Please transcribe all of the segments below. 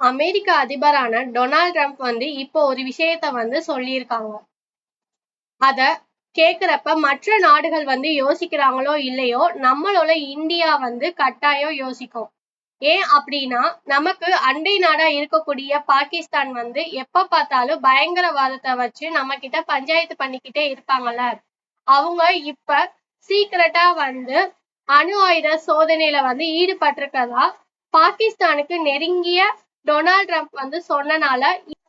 அமெரிக்க அதிபரான Donald Trump வந்து இப்போ ஒரு விஷயத்த வந்து சொல்லியிருக்காங்க. அத கேக்குறப்ப மற்ற நாடுகள் வந்து யோசிக்கிறாங்களோ இல்லையோ நம்மளோட இந்தியா வந்து கட்டாயம் யோசிக்கும். ஏன் அப்படின்னா நமக்கு அண்டை நாடா இருக்கக்கூடிய பாகிஸ்தான் வந்து எப்ப பார்த்தாலும் பயங்கரவாதத்தை வச்சு நம்ம கிட்ட பஞ்சாயத்து பண்ணிக்கிட்டே இருப்பாங்கல்ல. அவங்க இப்ப சீக்கிரட்டா வந்து அணு ஆயுத சோதனையில வந்து ஈடுபட்டிருக்கதா பாகிஸ்தானுக்கு நெருங்கிய டொனால்ட் ட்ரம்ப் வந்து சொன்னனால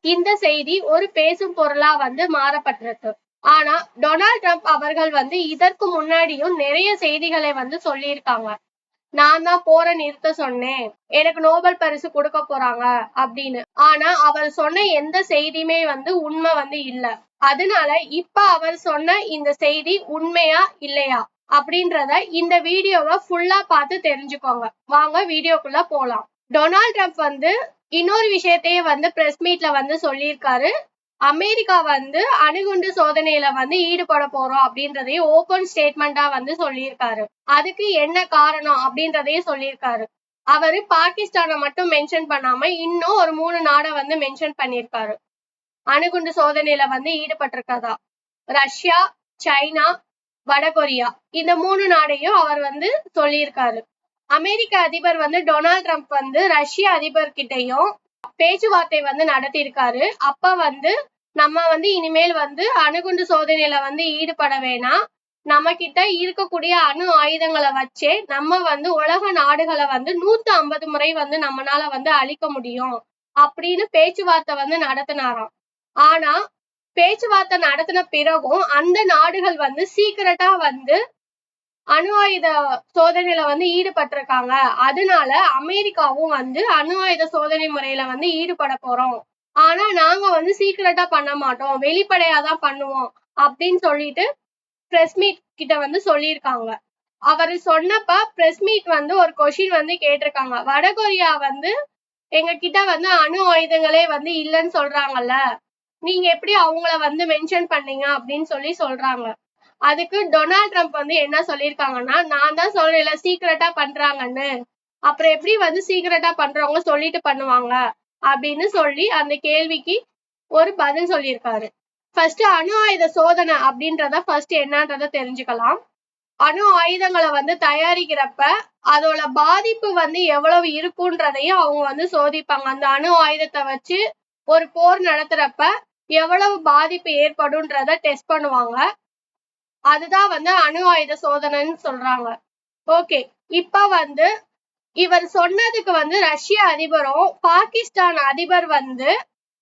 இந்த செய்தி ஒரு பேசும் பொருளா வந்து மாறப்பட்டிருக்கு. ஆனா டொனால்ட் ட்ரம்ப் அவர்கள் வந்து இதற்கு முன்னாடியும் நிறைய செய்திகளை வந்து சொல்லியிருக்காங்க. நான் தான் போற நிறுத்த சொன்னேன். எனக்கு நோபல் பரிசு கொடுக்க போறாங்க அப்படின்னு. ஆனா அவர் சொன்ன எந்த செய்தியுமே வந்து உண்மை வந்து இல்ல. அதனால இப்ப அவர் சொன்ன இந்த செய்தி உண்மையா இல்லையா அப்படின்றத இந்த வீடியோவை ஃபுல்லா பார்த்து தெரிஞ்சுக்கோங்க. வாங்க வீடியோக்குள்ள போலாம். டொனால்ட் ட்ரம்ப் வந்து இன்னொரு விஷயத்தையே வந்து பிரஸ் மீட்ல வந்து சொல்லியிருக்காரு. அமெரிக்கா வந்து அணுகுண்டு சோதனையில வந்து ஈடுபட போறோம் அப்படின்றதையும் ஓபன் ஸ்டேட்மெண்டா வந்து சொல்லியிருக்காரு. அதுக்கு என்ன காரணம் அப்படின்றதையும் சொல்லியிருக்காரு. அவரு பாகிஸ்தானை மட்டும் மென்ஷன் பண்ணாம இன்னும் ஒரு மூணு நாடை வந்து மென்ஷன் பண்ணியிருக்காரு. அணுகுண்டு சோதனையில வந்து ஈடுபட்டிருக்கதா? ரஷ்யா சைனா வடகொரியா இந்த மூணு நாடையும் அவர் வந்து சொல்லியிருக்காரு. அமெரிக்க அதிபர் வந்து டொனால்ட் ட்ரம்ப் வந்து ரஷ்ய அதிபர் கிட்டையும் பேச்சுவார்த்தை வந்து நடத்தியிருக்காரு. அப்ப வந்து நம்ம வந்து இனிமேல் வந்து அணுகுண்டு சோதனையில வந்து ஈடுபட வேணாம். நம்ம கிட்ட இருக்கக்கூடிய அணு ஆயுதங்களை வச்சே நம்ம வந்து உலக நாடுகளை வந்து நூத்தி ஐம்பது முறை வந்து நம்மனால வந்து அழிக்க முடியும் அப்படின்னு பேச்சுவார்த்தை வந்து நடத்தினாராம். ஆனா பேச்சுவார்த்தை நடத்தின பிறகும் அந்த நாடுகள் வந்து சீக்கிரட்டா வந்து அணு ஆயுத சோதனையில வந்து ஈடுபட்டிருக்காங்க. அதனால அமெரிக்காவும் வந்து அணு ஆயுத சோதனை முறையில வந்து ஈடுபட போறோம். ஆனா நாங்க வந்து சீக்கிரட்டா பண்ண மாட்டோம். வெளிப்படையா தான் பண்ணுவோம் அப்படின்னு சொல்லிட்டு பிரஸ் மீட் கிட்ட வந்து சொல்லியிருக்காங்க. அவர் சொன்னப்ப பிரஸ் மீட் வந்து ஒரு கொஷின் வந்து கேட்டிருக்காங்க. வடகொரியா வந்து எங்க கிட்ட வந்து அணு ஆயுதங்களே வந்து இல்லைன்னு சொல்றாங்கல்ல. நீங்க எப்படி அவங்கள வந்து மென்ஷன் பண்ணீங்க அப்படின்னு சொல்லி சொல்றாங்க. அதுக்கு டொனால்ட் ட்ரம்ப் வந்து என்ன சொல்லியிருக்காங்கன்னா நான் தான் சொல்லல சீக்கிரட்டா பண்றாங்கன்னு. அப்புறம் எப்படி வந்து சீக்கிரட்டா பண்றவங்க சொல்லிட்டு பண்ணுவாங்க? அப்படின்னு சொல்லி அந்த கேள்விக்கு ஒரு பதில் சொல்லியிருக்காரு. ஃபர்ஸ்ட் அணு ஆயுத சோதனை அப்படின்றத ஃபர்ஸ்ட் என்னன்றத தெரிஞ்சுக்கலாம். அணு ஆயுதங்களை வந்து தயாரிக்கிறப்ப அதோட பாதிப்பு வந்து எவ்வளவு இருக்குன்றதையும் அவங்க வந்து சோதிப்பாங்க. அந்த அணு ஆயுதத்தை வச்சு ஒரு போர் நடத்துறப்ப எவ்வளவு பாதிப்பு ஏற்படும்ன்றத டெஸ்ட் பண்ணுவாங்க. அதுதான் வந்து அணு ஆயுத சோதனைன்னு சொல்றாங்க. ஓகே இப்ப வந்து இவர் சொன்னதுக்கு வந்து ரஷ்ய அதிபரும் பாகிஸ்தான் அதிபர் வந்து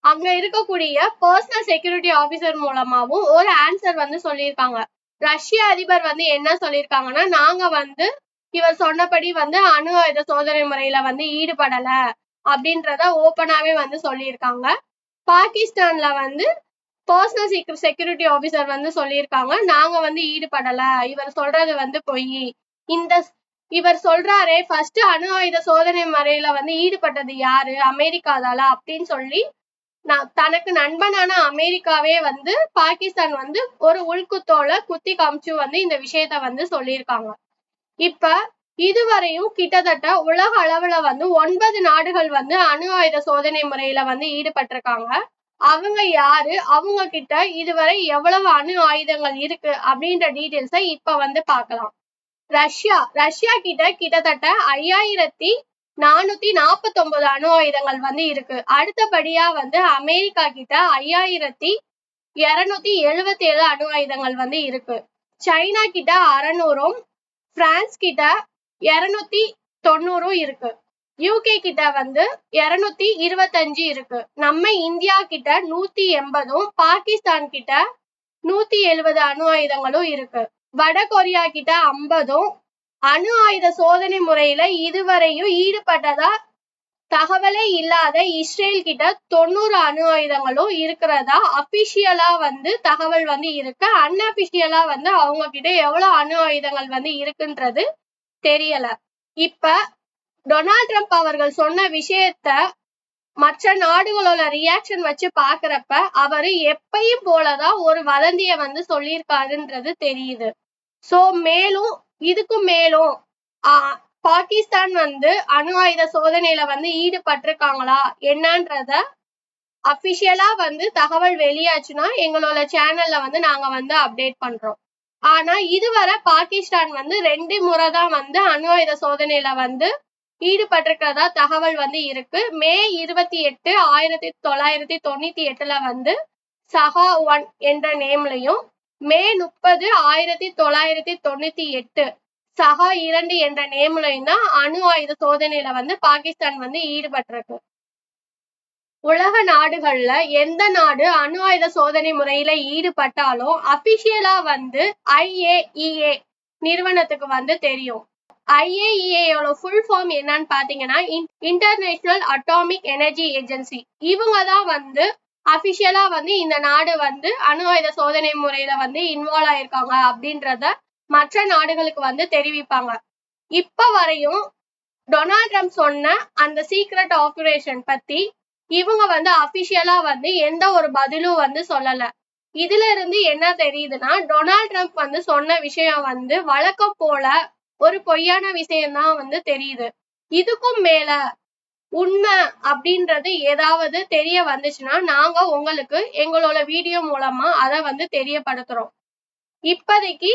அங்க இருக்கக்கூடிய பர்சனல் செக்யூரிட்டி ஆபீசர் மூலமாவும் ஒரு ஆன்சர் வந்து சொல்லியிருக்காங்க. ரஷ்ய அதிபர் வந்து என்ன சொல்லியிருக்காங்கன்னா நாங்க வந்து இவர் சொன்னபடி வந்து அணு ஆயுத சோதனை முறையில வந்து ஈடுபடல அப்படின்றத ஓப்பனாவே வந்து சொல்லியிருக்காங்க. பாகிஸ்தான்ல வந்து பர்சனல் செக்யூரிட்டி ஆபீசர் வந்து சொல்லியிருக்காங்க. நாங்க வந்து ஈடுபடல. இவர் சொல்றது வந்து பொய். இந்த இவர் சொல்றாரே ஃபர்ஸ்ட் அணு ஆயுத சோதனை முறையில வந்து ஈடுபட்டது யாரு? அமெரிக்காதால அப்படின்னு சொல்லி நான் தனக்கு நண்பனான அமெரிக்காவே வந்து பாகிஸ்தான் வந்து ஒரு உள்குத்தோல குத்தி காமிச்சு வந்து இந்த விஷயத்த வந்து சொல்லியிருக்காங்க. இப்ப இதுவரையும் கிட்டத்தட்ட உலக அளவுல வந்து ஒன்பது நாடுகள் வந்து அணு ஆயுத சோதனை முறையில வந்து ஈடுபட்டிருக்காங்க. அவங்க யாரு? அவங்க கிட்ட இதுவரை எவ்வளவு அணு ஆயுதங்கள் இருக்கு? அப்படின்ற டீட்டெயில்ஸை இப்ப வந்து பார்க்கலாம். ரஷ்யா ரஷ்யா கிட்ட கிட்டத்தட்ட ஐயாயிரத்தி நானூத்தி நாற்பத்தி ஒன்பது அணு ஆயுதங்கள் வந்து இருக்கு. அடுத்தபடியா வந்து அமெரிக்கா கிட்ட ஐயாயிரத்தி இருநூத்தி எழுபத்தி ஏழு அணு ஆயுதங்கள் வந்து இருக்கு. சைனா கிட்ட அறநூறும் பிரான்ஸ் கிட்ட இருநூத்தி தொண்ணூறும் இருக்கு. யூகே கிட்ட வந்து இருநூத்தி இருபத்தஞ்சு இருக்கு. நம்ம இந்தியா கிட்ட நூத்தி எண்பதும் பாகிஸ்தான் கிட்ட நூத்தி எழுபது அணு ஆயுதங்களும் இருக்கு. வட கொரியா கிட்ட ஐம்பதும் அணு ஆயுத சோதனை முறையில இதுவரையும் ஈடுபட்டதா தகவலே இல்லாத இஸ்ரேல் கிட்ட தொண்ணூறு அணு ஆயுதங்களும் இருக்கிறதா அபிஷியலா வந்து தகவல் வந்து இருக்கு. அன்அபிஷியலா வந்து அவங்க கிட்ட எவ்வளவு அணு ஆயுதங்கள் வந்து இருக்குன்றது தெரியல. இப்ப டொனால்ட் ட்ரம்ப் அவர்கள் சொன்ன விஷயத்த மற்ற நாடுகளோட ரியாக்ஷன் வச்சு பாக்குறப்ப அவரு எப்பயும் போலதான் ஒரு வதந்திய வந்து சொல்லியிருக்காருன்றது தெரியுது. சோ மேலும் இதுக்கு மேலும் பாகிஸ்தான் வந்து அணு ஆயுத சோதனையில வந்து ஈடுபட்டிருக்காங்களா? என்னன்றத அபிஷியலா வந்து தகவல் வெளியாச்சுன்னா எங்களோட சேனல்ல வந்து நாங்க வந்து அப்டேட் பண்றோம். ஆனா இதுவரை பாகிஸ்தான் வந்து ரெண்டு முறை தான் வந்து அணு ஆயுத சோதனையில வந்து ஈடுபட்டிருக்கிறதா தகவல் வந்து இருக்கு. மே இருபத்தி எட்டு ஆயிரத்தி தொள்ளாயிரத்தி தொண்ணூத்தி எட்டுல வந்து சஹா ஒன் என்ற நேம்லயும் மே முப்பது ஆயிரத்தி தொள்ளாயிரத்தி தொண்ணூத்தி எட்டு சஹா இரண்டு என்ற நேம்லயும் தான் அணு ஆயுத சோதனையில வந்து பாகிஸ்தான் வந்து ஈடுபட்டிருக்கு. உலக நாடுகள்ல எந்த நாடு அணு ஆயுத சோதனை முறையில ஈடுபட்டாலும் அபிஷியலா வந்து ஐஏஇஏ நிறுவனத்துக்கு வந்து தெரியும். ஐஏஇஏயோட ஃபுல் ஃபார்ம் என்னன்னு பாத்தீங்கன்னா இன்டர்நேஷனல் அட்டாமிக் எனர்ஜி ஏஜென்சி இவங்க தான் வந்து அபிஷியலா வந்து இந்த நாடு வந்து அணு ஆயுத சோதனை முறையில வந்து இன்வால்வ் ஆயிருக்காங்க அப்படின்றத மற்ற நாடுகளுக்கு வந்து தெரிவிப்பாங்க. இப்ப வரையும் டொனால்ட் ட்ரம்ப் சொன்ன அந்த சீக்ரெட் ஆபரேஷன் பத்தி இவங்க வந்து அபிஷியலா வந்து எந்த ஒரு பதிலும் வந்து சொல்லல. இதுல இருந்து என்ன தெரியுதுன்னா டொனால்ட் ட்ரம்ப் வந்து சொன்ன விஷயம் வந்து வழக்கம் போல ஒரு பொய்யான விஷயம்தான் வந்து தெரியுது. இதுக்கும் மேல உண்மை அப்படின்றது ஏதாவது தெரிய வந்துச்சுன்னா நாங்க உங்களுக்கு எங்களோட வீடியோ மூலமா அதை வந்து தெரியப்படுத்துறோம். இப்போதைக்கு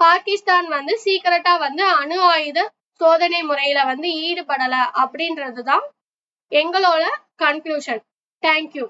பாகிஸ்தான் வந்து சீக்கிரட்டா வந்து அணு ஆயுத சோதனை முறையில வந்து ஈடுபடல அப்படின்றதுதான் எங்களோட கன்க்ளூஷன் தேங்க்யூ